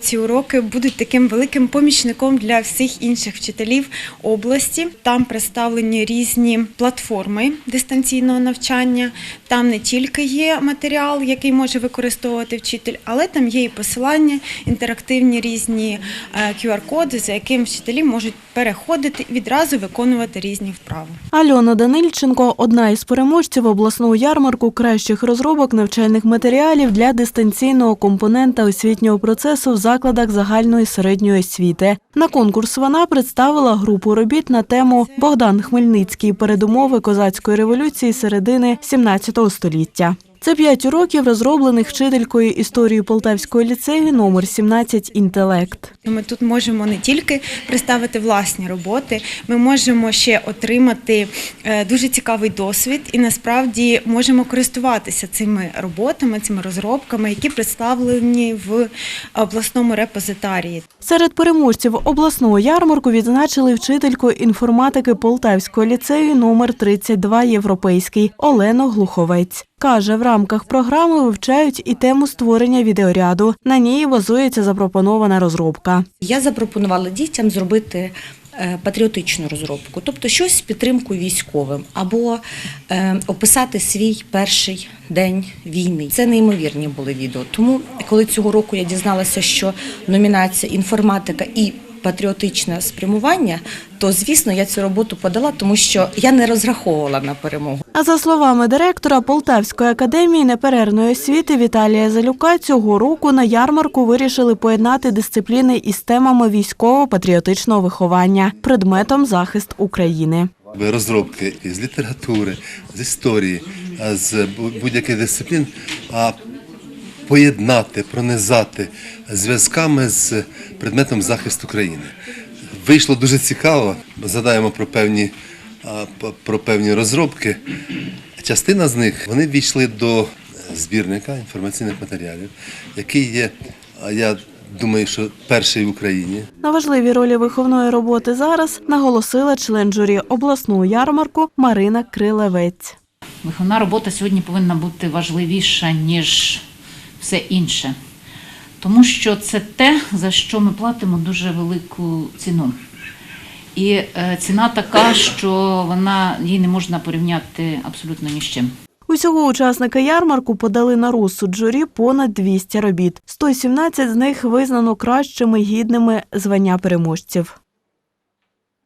Ці уроки будуть таким великим помічником для всіх інших вчителів області. Там представлені різні платформи дистанційного навчання. Там не тільки є матеріал, який може використовувати вчитель, але там є і посилання, інтерактивні різні е, QR-коди, за яким вчителі можуть переходити і відразу виконувати різні вправи. Альона Данильченко одна із переможців обласного ярмарку кращих розробок навчальних матеріалів для дистанційного компонента освітнього процесу в закладах загальної середньої освіти. На конкурс вона представила групу робіт на тему Богдан Хмельницький передумови козацької революції середини 17 століття. Це п'ять уроків, розроблених вчителькою історії Полтавського ліцею номер 17 «Інтелект». Ми тут можемо не тільки представити власні роботи, ми можемо ще отримати е, дуже цікавий досвід і насправді можемо користуватися цими роботами, цими розробками, які представлені в обласному репозитарії. Серед переможців обласного ярмарку відзначили вчительку інформатики Полтавського ліцею номер 32 Європейський Олену Глуховець. Каже, в рамках програми вивчають і тему створення відеоряду. На ній базується запропонована розробка. Я запропонувала дітям зробити е, патріотичну розробку, тобто щось з підтримкою військовим, або е, описати свій перший день війни. Це неймовірні були відео. Тому, коли цього року я дізналася, що номінація інформатика і патріотичне спрямування, то звісно я цю роботу подала, тому що я не розраховувала на перемогу. А за словами директора Полтавської академії неперервної освіти Віталія Залюка, цього року на ярмарку вирішили поєднати дисципліни із темами військово-патріотичного виховання, предметом захист України. розробки з літератури, з історії, з бу- будь-яких дисциплін, а поєднати, пронизати зв'язками з предметом захисту країни. Вийшло дуже цікаво. Задаємо про певні, про певні розробки. Частина з них вони війшли до збірника інформаційних матеріалів, який є, а я думаю, що перший в Україні. На важливій ролі виховної роботи зараз наголосила член журі обласного ярмарку Марина Крилевець. Виховна робота сьогодні повинна бути важливіша, ніж все інше. Тому що це те, за що ми платимо дуже велику ціну. І е, ціна така, що вона її не можна порівняти абсолютно ні з чим. Усього учасники ярмарку подали на розсуд журі понад 200 робіт. 117 з них визнано кращими гідними звання переможців.